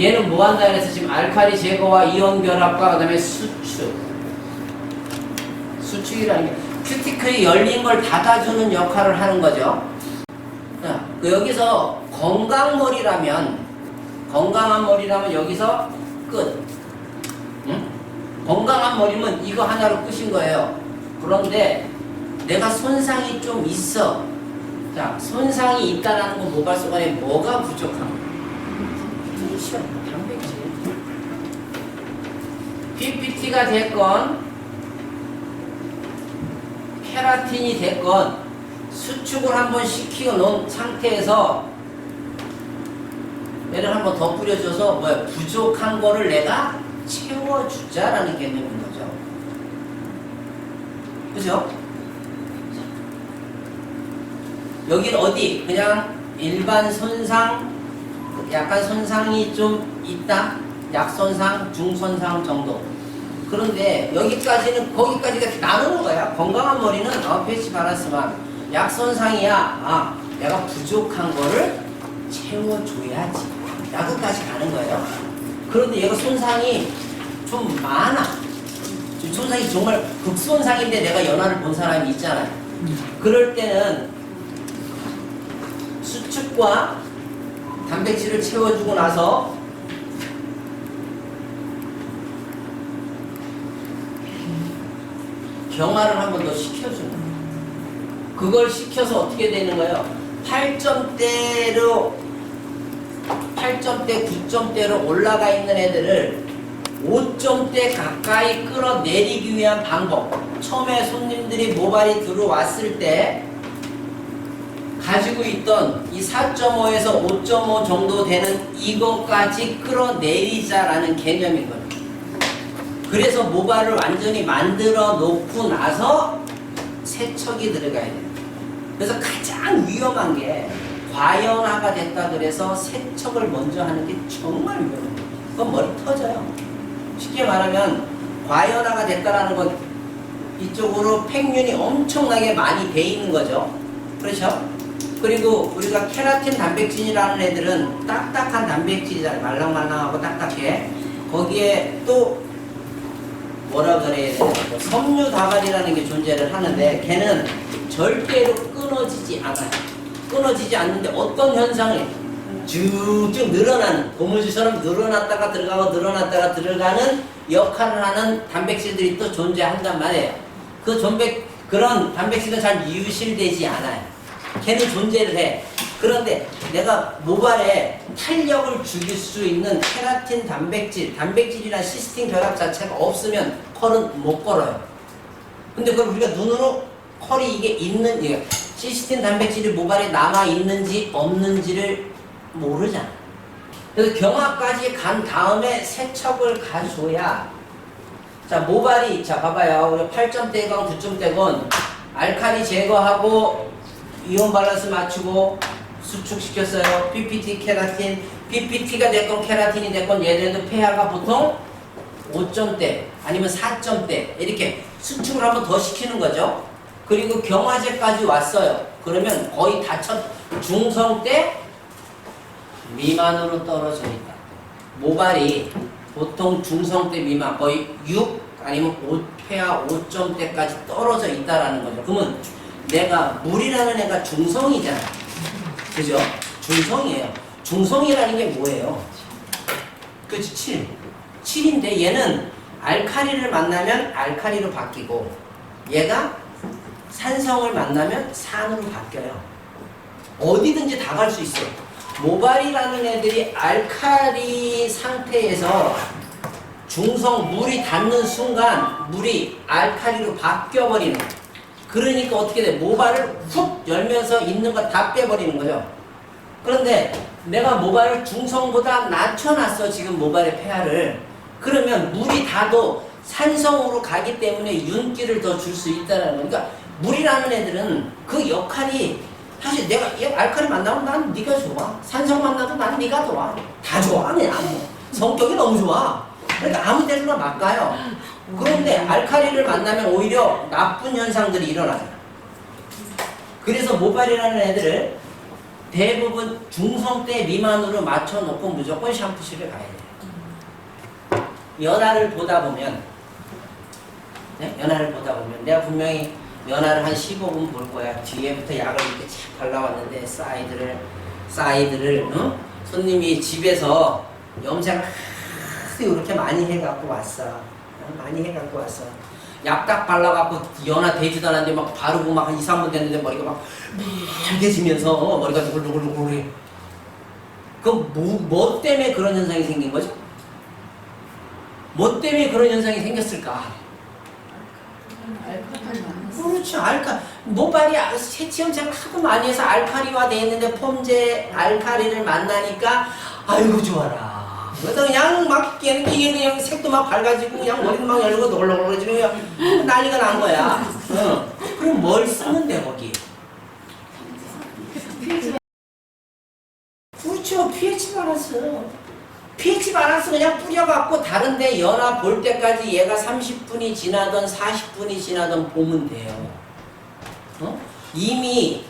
얘는 뭐 한다 그래서 지금 알칼리 제거와 이온 결합과 그다음에 수축. 수축이라는 게 큐티클이 열린 걸 닫아주는 역할을 하는 거죠. 자, 그 여기서 건강머리라면 건강한 머리라면 여기서 끝. 응? 건강한 머리면 이거 하나로 끝인 거예요. 그런데 내가 손상이 좀 있어. 자, 손상이 있다라는 건 모발소관에 뭐가 부족한 거야 단백질. PPT가 됐건 케라틴이 됐건 수축을 한번 시키고 놓은 상태에서 얘를 한번 더 뿌려줘서 뭐야 부족한 거를 내가 채워주자라는 개념인 거죠. 그죠? 여긴 어디? 그냥 일반 손상, 약간 손상이 좀 있다? 약손상, 중손상 정도. 그런데 여기까지는 거기까지가 나누는 거야. 건강한 머리는 어, 패치 바라스만 약손상이야. 아, 내가 부족한 거를 채워줘야지. 야구까지 가는 거예요. 그런데 얘가 손상이 좀 많아. 손상이 정말 극손상인데 내가 연화를 본 사람이 있잖아요. 그럴 때는 수축과 단백질을 채워주고 나서 경화를 한 번 더 시켜주는 거예요. 그걸 시켜서 어떻게 되는 거예요? 8점대로 8점대, 9점대로 올라가 있는 애들을 5점대 가까이 끌어내리기 위한 방법. 처음에 손님들이 모발이 들어왔을 때 가지고 있던 이 4.5에서 5.5 정도 되는 이것까지 끌어내리자라는 개념인 거예요. 그래서 모발을 완전히 만들어 놓고 나서 세척이 들어가야 돼요. 그래서 가장 위험한 게 과연화가 됐다 그래서 세척을 먼저 하는 게 정말 위험해요. 그건 머리 터져요. 쉽게 말하면 과연화가 됐다라는 건 이쪽으로 팽균이 엄청나게 많이 돼 있는 거죠. 그렇죠? 그리고 우리가 케라틴 단백질이라는 애들은 딱딱한 단백질이잖아요. 말랑말랑하고 딱딱해. 거기에 또 뭐라 그래야 되나? 뭐 섬유 다발이라는 게 존재를 하는데 걔는 절대로 끊어지지 않아요. 끊어지지 않는데 어떤 현상을 쭉쭉 늘어나는 고무줄처럼 늘어났다가 들어가고 늘어났다가 들어가는 역할을 하는 단백질들이 또 존재한단 말이에요. 그 존백 그런 단백질은 잘 유실되지 않아요. 걔는 존재를 해. 그런데 내가 모발에 탄력을 죽일 수 있는 케라틴 단백질, 단백질이나 시스틴 결합 자체가 없으면 컬은 못 걸어요. 근데 그걸 우리가 눈으로 컬이 이게 있는, 이게 시스틴 단백질이 모발에 남아 있는지 없는지를 모르잖아. 그래서 경화까지 간 다음에 세척을 가줘야 자 모발이 자 봐봐요 우리 8점대건 9점대건 알칼리 제거하고 이온 밸런스 맞추고 수축시켰어요 PPT 케라틴 PPT가 됐건 케라틴이 됐건 얘네도 폐하가 보통 5점대 아니면 4점대 이렇게 수축을 한번 더 시키는 거죠 그리고 경화제까지 왔어요 그러면 거의 다첫 중성 때 미만으로 떨어져 있다. 모발이 보통 중성 때 미만 거의 6 아니면 5폐하 5점대까지 떨어져 있다라는 거죠. 그러면 내가 물이라는 애가 중성이잖아. 그죠? 중성이에요. 중성이라는 게 뭐예요? 그치 7. 7인데 얘는 알카리를 만나면 알카리로 바뀌고 얘가 산성을 만나면 산으로 바뀌어요. 어디든지 다 갈 수 있어요. 모발이라는 애들이 알칼리 상태에서 중성 물이 닿는 순간 물이 알칼리로 바뀌어 버리는 거예요. 그러니까 어떻게 돼? 모발을 훅 열면서 있는 거 다 빼버리는 거죠. 그런데 내가 모발을 중성보다 낮춰놨어 지금 모발의 폐하를 그러면 물이 닿아도 산성으로 가기 때문에 윤기를 더 줄 수 있다는 거니까 물이라는 애들은 그 역할이 사실 내가 얘 알칼리 만나면 난 네가 좋아. 산성 만나도 난 네가 좋아. 다 좋아. 그냥 뭐. 성격이 너무 좋아. 그러니까 아무 데나 막 가요. 그런데 알칼리를 만나면 오히려 나쁜 현상들이 일어나요. 그래서 모발이라는 애들을 대부분 중성 대 미만으로 맞춰놓고 무조건 샴푸실을 가야 돼요. 연하를 보다 보면 네? 연하를 보다 보면 내가 분명히 연하를 한 15분 볼 거야. 뒤에부터 약을 이렇게 착 발라왔는데 사이드를 사이드를 응? 손님이 집에서 염색을 이렇게 많이 해갖고 왔어. 어, 많이 해갖고 왔어. 약 딱 발라갖고 연하 되지도 않았는데 막 바르고 막 한 2, 3분 됐는데 머리가 막 빨개지면서 어, 머리가 누글누글누글해. 그럼 뭐, 뭐 때문에 그런 현상이 생긴 거죠? 뭐 때문에 그런 현상이 생겼을까? 그렇죠. 알카 모발이 아- 세치 염색을 하도 많이 해서 알카리화 돼 있는데 폼제 알카리를 만나니까 아이고 좋아라. 그래서 그냥 막 깨는 게 이게 그냥 색도 막 밝아지고 그냥 머리도 막 열고 노글노글해지고 그냥 난리가 난 거야. 응. 그럼 뭘 쓰면 돼 거기? 그렇죠. pH 밸런스. pH 밸런스 그냥 뿌려갖고 다른데 연화 볼 때까지 얘가 30분이 지나던 40분이 지나던 보면 돼요. 어? 이미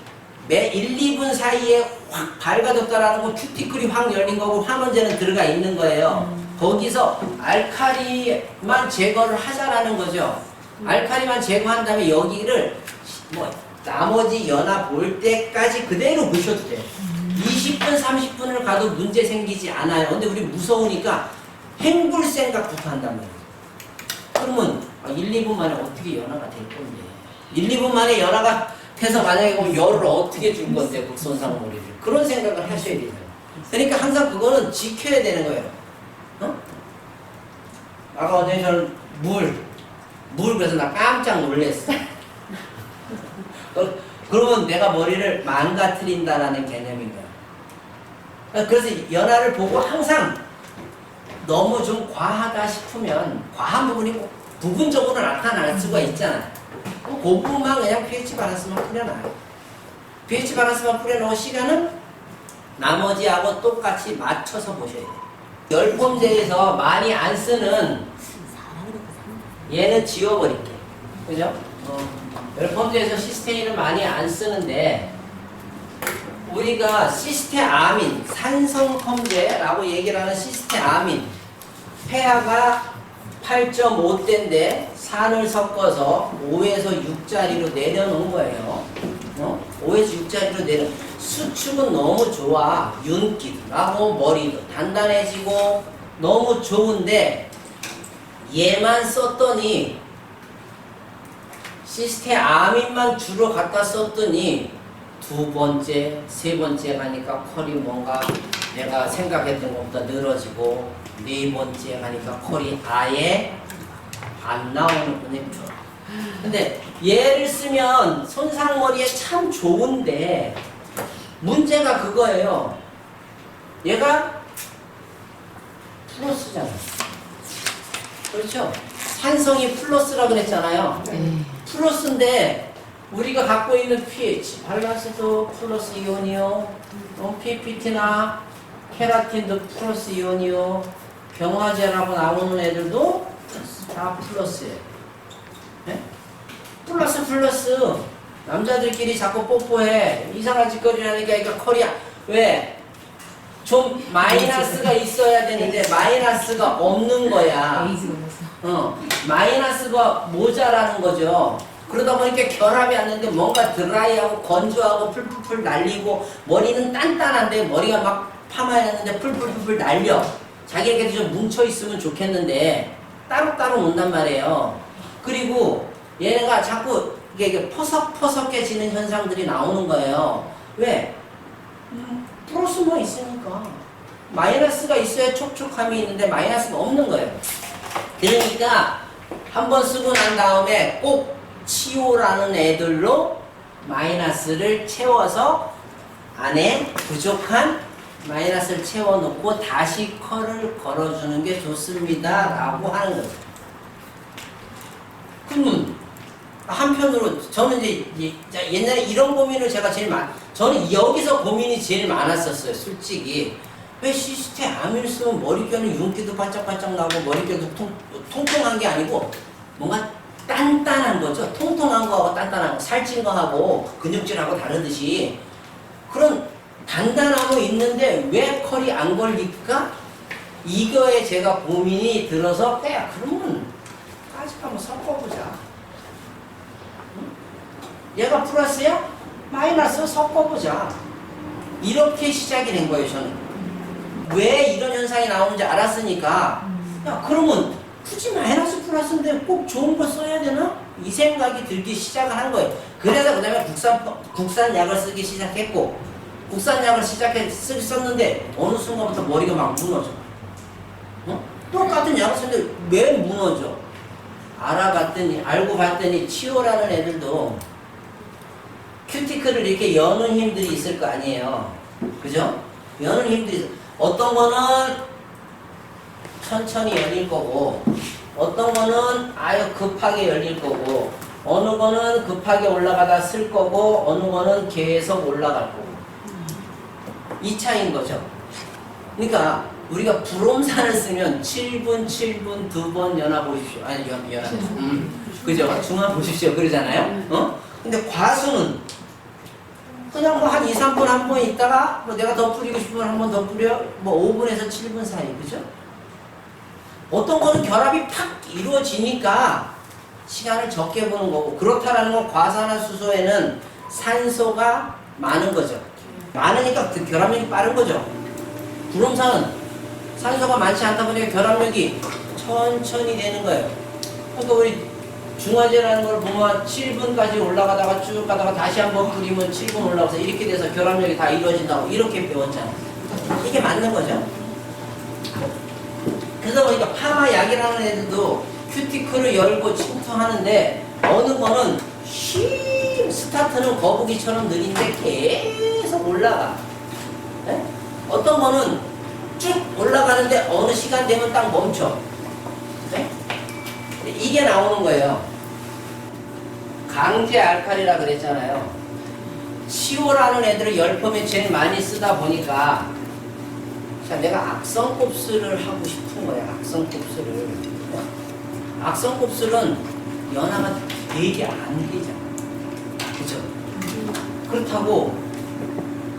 매 1, 2분 사이에 확 밝아졌다라는 거 큐티클이 확 열린 거고 환원제는 들어가 있는 거예요. 거기서 알카리만 제거를 하자라는 거죠. 알카리만 제거한 다음에 여기를 뭐 나머지 연화 볼 때까지 그대로 보셔도 돼요. 20분, 30분을 가도 문제 생기지 않아요. 근데 우리 무서우니까 행불 생각부터 한단 말이에요. 그러면 아, 1, 2분 만에 어떻게 연화가 될 건데? 1, 2분 만에 연화가 돼서 만약에 그럼 열을 어떻게 줄 건데 극손상머리를 그런 생각을 하셔야 돼요. 그러니까 항상 그거는 지켜야 되는 거예요. 어? 아까 어제 저는 물, 물 그래서 나 깜짝 놀랐어. 어, 그러면 내가 머리를 망가뜨린다라는 개념인 거야. 그래서 연화를 보고 항상 너무 좀 과하다 싶으면 과한 부분이 꼭 부분적으로 나타날 수가 있잖아. 그 부분만 그냥 pH 밸런스만 뿌려놔요. pH 밸런스만 뿌려놓은 시간은 나머지하고 똑같이 맞춰서 보셔야 돼요. 열폼제에서 많이 안 쓰는 얘는 지워버릴게. 그죠? 어, 열폼제에서 시스테인을 많이 안 쓰는데 우리가 시스테아민, 산성펌제라고 얘기를 하는 시스테아민 폐하가 8.5대인데 산을 섞어서 5에서 6짜리로 내려놓은 거예요. 어? 5에서 6짜리로 내려. 수축은 너무 좋아. 윤기도 나고 머리도 단단해지고 너무 좋은데 얘만 썼더니 시스테 아민만 주로 갖다 썼더니 두 번째, 세 번째 가니까 컬이 뭔가 내가 생각했던 것보다 늘어지고 네 번째 가니까 컬이 아예 안 나오는 분이죠. 근데 얘를 쓰면 손상머리에 참 좋은데 문제가 그거예요. 얘가 플러스잖아. 그렇죠? 산성이 플러스라 그랬잖아요. 네. 플러스인데 우리가 갖고 있는 pH 밸런스도 플러스 이온이요 어, PPT나 케라틴도 플러스 이온이요 병화제라고 나오는 애들도 다 플러스예요 네? 플러스 플러스 남자들끼리 자꾸 뽀뽀해 이상한 짓거리 하니까 그러니까 커리야 왜? 좀 마이너스가 있어야 되는데 마이너스가 없는 거야. 어, 마이너스가 모자라는 거죠. 그러다 보니까 결합이 안 되는데 뭔가 드라이하고 건조하고 풀풀풀 날리고 머리는 단단한데 머리가 막 파마했는데 풀풀풀풀 날려. 자기에게 좀 뭉쳐 있으면 좋겠는데 따로따로 논단 말이에요. 그리고 얘네가 자꾸 이게 퍼석퍼석해지는 현상들이 나오는 거예요. 왜? 음, 플러스만 있으니까. 마이너스가 있어야 촉촉함이 있는데 마이너스가 없는 거예요. 그러니까 한 번 쓰고 난 다음에 꼭 치오라는 애들로 마이너스를 채워서 안에 부족한 마이너스를 채워놓고 다시 컬을 걸어주는 게 좋습니다. 라고 하는 거죠. 그러면 한편으로 저는 이제 옛날에 이런 고민을 제가 제일 많 저는 여기서 고민이 제일 많았었어요. 솔직히 왜 시스테 암을 쓰면 머릿결은 윤기도 반짝반짝 나고 머릿결도 통, 통통한 게 아니고 뭔가 단단한 거죠. 통통한 거하고 단단한 거, 살찐 거하고 근육질하고 다르듯이 그런 단단하고 있는데 왜 컬이 안 걸릴까? 이거에 제가 고민이 들어서 야 그러면 아직 한번 섞어보자. 응? 얘가 플러스야? 마이너스 섞어보자. 이렇게 시작이 된 거예요 저는. 왜 이런 현상이 나오는지 알았으니까 야 그러면 굳이 마이너스 플러스인데 꼭 좋은 거 써야 되나? 이 생각이 들기 시작을 한 거예요. 그래서 그 다음에 국산, 국산 약을 쓰기 시작했고 국산 약을 시작해 쓰 썼는데 어느 순간부터 머리가 막 무너져. 어? 똑같은 약을 쓰는데 왜 무너져? 알아봤더니 알고 봤더니 치오라는 애들도 큐티클을 이렇게 여는 힘들이 있을 거 아니에요. 그죠? 여는 힘들이 있어. 어떤 거는 천천히 열릴 거고 어떤 거는 아유 급하게 열릴 거고 어느 거는 급하게 올라가다 쓸 거고 어느 거는 계속 올라갈 거고 이 차이인 거죠. 그러니까 우리가 불옴산을 쓰면 7분, 7분 두 번 연화 보십시오. 아니 연, 연화 음, 그죠? 중화 보십시오. 그러잖아요. 어? 근데 과수는 그냥 뭐 한 2, 3분 한 번 있다가 뭐 내가 더 뿌리고 싶으면 한 번 더 뿌려 뭐 5분에서 7분 사이 그죠? 어떤 거는 결합이 팍 이루어지니까 시간을 적게 보는 거고 그렇다라는 건 과산화수소에는 산소가 많은 거죠. 많으니까 그 결합력이 빠른 거죠. 불om산은 산소가 많지 않다 보니까 결합력이 천천히 되는 거예요. 그러니까 우리 중화제라는 걸 보면 7분까지 올라가다가 쭉 가다가 다시 한 번 뿌리면 7분 올라가서 이렇게 돼서 결합력이 다 이루어진다고 이렇게 배웠잖아요. 이게 맞는 거죠. 그러다 보니까 파마 약이라는 애들도 큐티클을 열고 침투하는데 어느 거는 쉼 스타트는 거북이처럼 느린데 계속 올라가. 예? 어떤 거는 쭉 올라가는데 어느 시간 되면 딱 멈춰. 예? 근데 이게 나오는 거예요. 강제 알칼리라 그랬잖아요. 치오라는 애들을 열펌에 제일 많이 쓰다 보니까 자, 내가 악성 곱슬을 하고 싶은 거야. 악성 곱슬을. 악성 곱슬은 연화가 되게 안 되잖아. 그죠? 그렇다고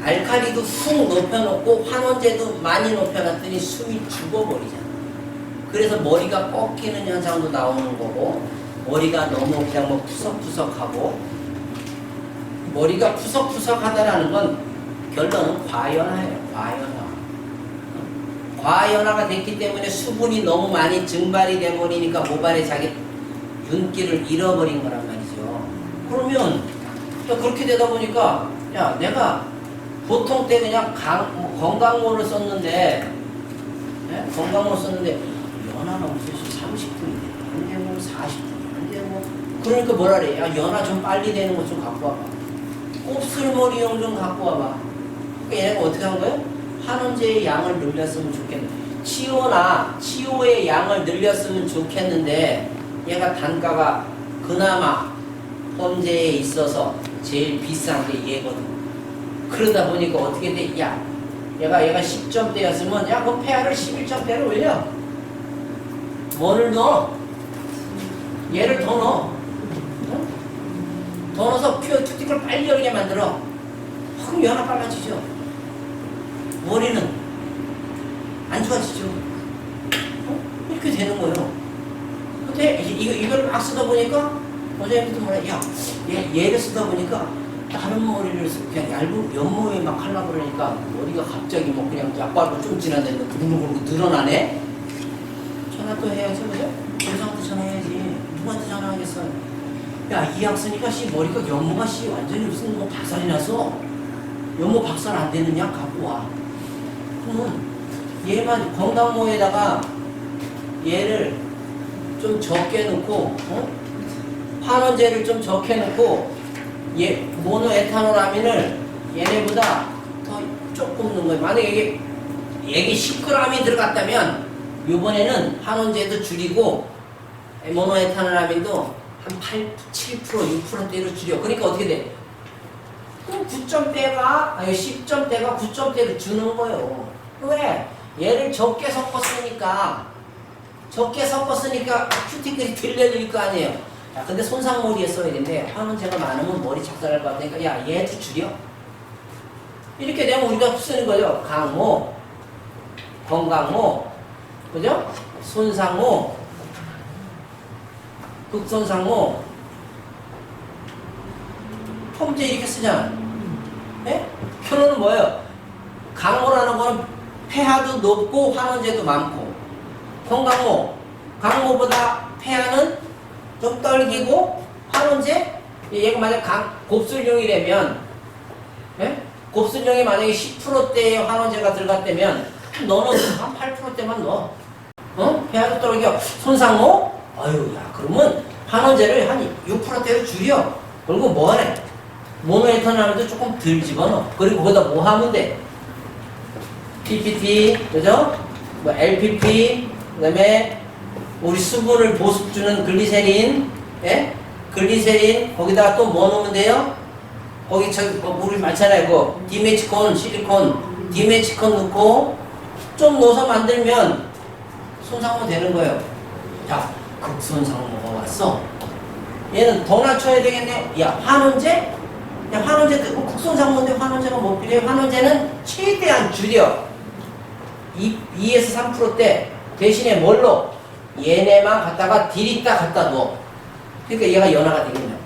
알칼리도 훅 높여놓고 환원제도 많이 높여놨더니 숨이 죽어버리잖아. 그래서 머리가 꺾이는 현상도 나오는 거고 머리가 너무 그냥 뭐 푸석푸석하고 머리가 푸석푸석하다라는 건 결론은 과연화예요. 과연화. 과연화가 됐기 때문에 수분이 너무 많이 증발이 돼버리니까 모발에 자기 윤기를 잃어버린 거란 말이죠. 그러면 야, 그렇게 되다 보니까 야 내가 보통 때 그냥 강, 뭐 건강모를 썼는데 예? 건강모 썼는데 연하가 무슨 30분인데 안돼 뭐 40분 안돼 뭐 그러니까 뭐라 그래? 야 연하 좀 빨리 되는 것 좀 갖고 와봐. 곱슬머리용 좀 갖고 와봐. 그러니까 얘가 어떻게 한 거예요? 한원제의 양을 늘렸으면 좋겠는데. 치오나 치오의 양을 늘렸으면 좋겠는데 얘가 단가가 그나마 험제에 있어서 제일 비싼 게 얘거든 그러다 보니까 어떻게 돼? 야 얘가 얘가 10점대였으면 야 그 폐하를 11점대로 올려 뭐를 넣어? 얘를 더 넣어 응? 더 넣어서 퓨어 큐티클 빨리 열게 만들어 그럼 연화 빨라지죠 머리는 안 좋아지죠. 어? 이렇게 되는 거예요. 근데 이- 이거, 이걸 막 쓰다 보니까 원장님도 뭐라, 야, 얘, 얘를 쓰다 보니까 다른 머리를 쓰- 그냥 얇은 연모에 막 하려고 그러니까 머리가 갑자기 뭐 그냥 약발고 좀 지났는데 부르르 늘어나네? 전화 또 해야지, 그죠? 교사한테 전화해야지. 누구한테 전화하겠어? 야, 이약 쓰니까 씨, 머리가 연모가 씨, 완전히 무슨 뭐 박살이 났어. 연모 박살 안 되는 약 갖고 와. 그러면 얘만 건강모에다가 얘를 좀 적게 넣고 어? 환원제를 좀 적게 넣고 얘 모노에탄올아민을 얘네보다 더 조금 넣은 거예요. 만약에 이게 얘게 10g이 들어갔다면 이번에는 환원제도 줄이고 모노에탄올아민도 한 8, 7%, 6%대로 줄여. 그러니까 어떻게 돼? 그럼 9점대가 아니 10점대가 9점대를 주는 거예요. 왜? 얘를 적게 섞었으니까 적게 섞었으니까 큐티클이 들려질 거 아니에요. 야, 근데 손상머리에 써야 되는데 환원제가 많으면 머리 작살날 것 같으니까 야 얘도 줄여. 이렇게 되면 우리가 쓰는 거죠. 강모, 건강모, 그죠? 손상모, 극손상모, 펌제 이렇게 쓰잖아. 예? 표현은 뭐예요? 강모라는 거는 폐하도 높고 환원제도 많고 건강모, 강모보다 폐하는 좀 떨기고 환원제 얘가 만약 강, 곱슬용이라면 예? 곱슬용이 만약에 10%대의 환원제가 들어갔다면 너는 한 8%대만 넣어 어? 떨겨 손상모? 아유 야 그러면 환원제를 한 6%대로 줄여 그리고 뭐하래? 모노에탄올도 조금 덜 집어넣어 그리고 거기다 뭐 하면 돼? PPT 그죠? 뭐 LPP 그 다음에 우리 수분을 보습 주는 글리세린 예? 글리세린 거기다가 또 뭐 넣으면 돼요? 거기 저기 뭐 물이 많잖아요 그 디메치콘 실리콘 디메치콘 넣고 좀 넣어서 만들면 손상모 되는 거예요 자 극손상모가 왔어 얘는 더 낮춰야 되겠네 야 환원제? 야 환원제 뭐 극손상모인데 환원제가 뭐 필요해 환원제는 최대한 줄여 2, 2에서 3%대 대신에 뭘로? 얘네만 갖다가 딜 있다 갖다 넣어. 그러니까 얘가 연화가 되겠냐.